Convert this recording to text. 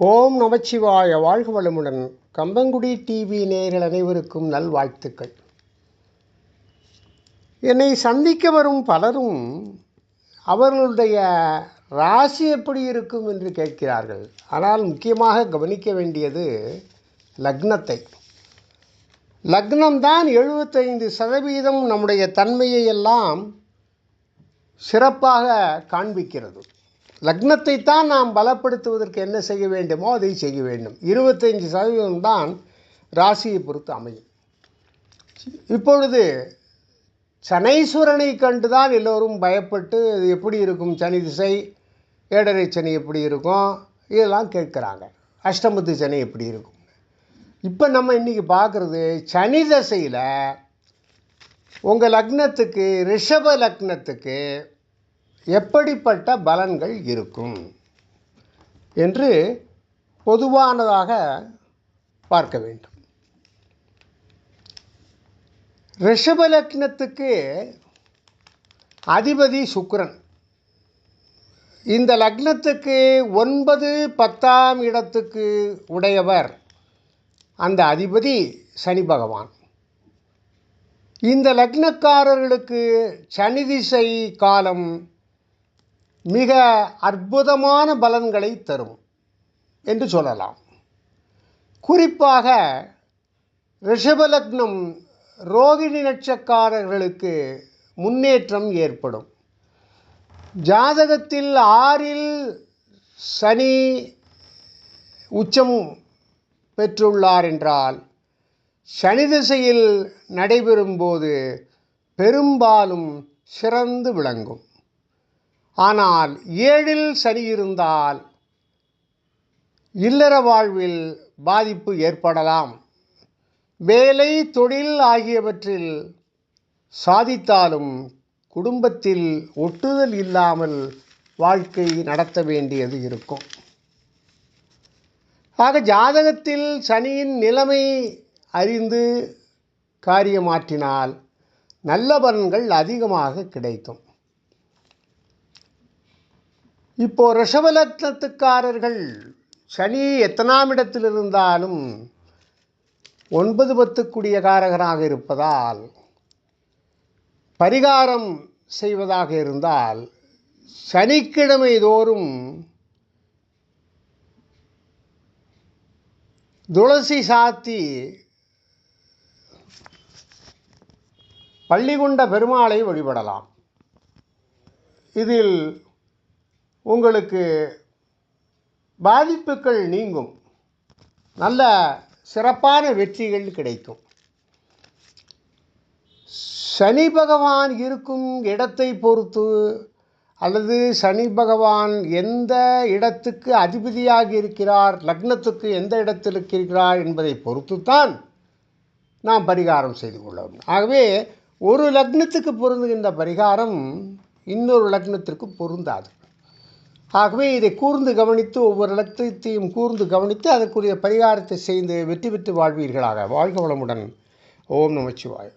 ஓம் நமச்சிவாய வாழ்க வளமுடன். கம்பங்குடி டிவி நேயர்கள் அனைவருக்கும் நல்வாழ்த்துக்கள். என்னை சந்திக்க வரும் பலரும் அவர்களுடைய ராசி எப்படி இருக்கும் என்று கேட்கிறார்கள். ஆனால் முக்கியமாக கவனிக்க வேண்டியது லக்னத்தை. லக்னம்தான் எழுபத்தைந்து சதவீதம் நம்முடைய தன்மையை எல்லாம் சிறப்பாக காண்பிக்கிறது. லக்னத்தை தான் நாம் பலப்படுத்துவதற்கு என்ன செய்ய வேண்டுமோ அதை செய்ய வேண்டும். இருபத்தைந்து சதவீதம் தான் ராசியை பொறுத்து அமையும். இப்பொழுது சனீஸ்வரனை கண்டுதான் எல்லோரும் பயப்பட்டு இது எப்படி இருக்கும் சனி திசை ஏழரை சனி எப்படி இருக்கும் இதெல்லாம் கேட்குறாங்க. அஷ்டமத்து சனி எப்படி இருக்கும்? இப்போ நம்ம இன்றைக்கி பார்க்குறது சனி தசையில் உங்கள் லக்னத்துக்கு ரிஷப லக்னத்துக்கு எப்படிப்பட்ட பலன்கள் இருக்கும் என்று பொதுவானதாக பார்க்க வேண்டும். ரிஷப லக்னத்துக்கு அதிபதி சுக்ரன் இந்த லக்னத்துக்கு ஒன்பது பத்தாம் இடத்துக்கு உடையவர் அந்த அதிபதி சனி பகவான். இந்த லக்னக்காரர்களுக்கு சனி திசை காலம் மிக அற்புதமான பலன்களை தரும் என்று சொல்லலாம். குறிப்பாக ரிஷபலக்னம் ரோகிணி நட்சக்காரர்களுக்கு முன்னேற்றம் ஏற்படும். ஜாதகத்தில் ஆறில் சனி உச்சம் பெற்றுள்ளார் என்றால் சனி திசையில் நடைபெறும்போது பெரும்பாலும் சிறந்து விளங்கும். ஆனால் ஏழில் சனி இருந்தால் இல்லற வாழ்வில் பாதிப்பு ஏற்படலாம். வேலை தொழில் ஆகியவற்றில் சாதித்தாலும் குடும்பத்தில் ஒட்டுதல் இல்லாமல் வாழ்க்கை நடத்த வேண்டியது இருக்கும். ஆக ஜாதகத்தில் சனியின் நிலைமை அறிந்து காரியமாற்றினால் நல்ல பலன்கள் அதிகமாக கிடைக்கும். இப்போ ரிஷபலக்னத்துக்காரர்கள் சனி எத்தனாம் இடத்தில் இருந்தாலும் ஒன்பது பத்துக்குடிய காரகராக இருப்பதால் பரிகாரம் செய்வதாக இருந்தால் சனிக்கிழமை தோறும் துளசி சாத்தி பள்ளிகொண்ட பெருமாளை வழிபடலாம். இதில் உங்களுக்கு பாதிப்புகள் நீங்கும். நல்ல சிறப்பான வெற்றிகள் கிடைக்கும். சனி பகவான் இருக்கும் இடத்தை பொறுத்து அல்லது சனி பகவான் எந்த இடத்துக்கு அதிபதியாக இருக்கிறார் லக்னத்துக்கு எந்த இடத்தில் இருக்கிறார் என்பதை பொறுத்துத்தான் நாம் பரிகாரம் செய்து கொள்ளவும். ஆகவே ஒரு லக்னத்துக்கு பொருந்துகின்ற பரிகாரம் இன்னொரு லக்னத்திற்கு பொருந்தாது. ஆகவே இதை கூர்ந்து கவனித்து ஒவ்வொரு லட்சத்தையும் கூர்ந்து கவனித்து அதற்குரிய பரிகாரத்தை செய்து வெற்றி பெற்று வாழ்வீர்களாக. வாழ்க வளமுடன். ஓம் நமச்சிவாய்